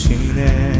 당신의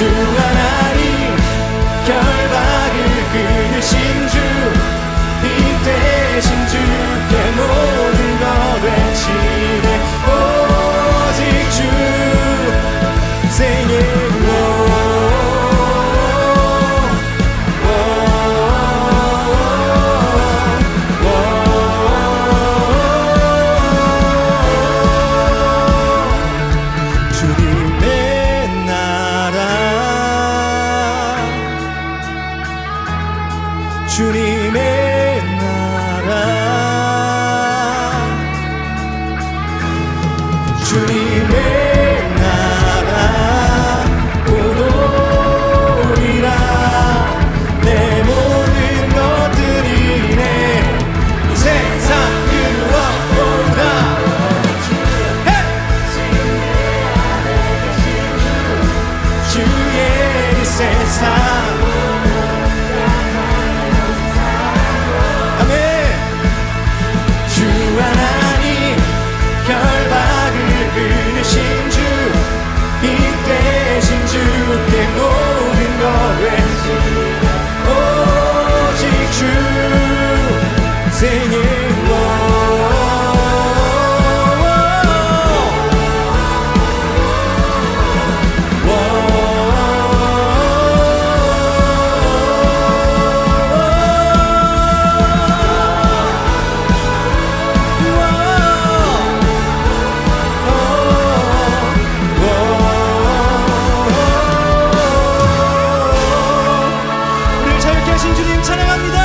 to 주님의 나라. 주님의 나라. 오도리라. 내 모든 것들이 내 세상 그것보다 주의 세상. 신 주 님, 찬양합니다.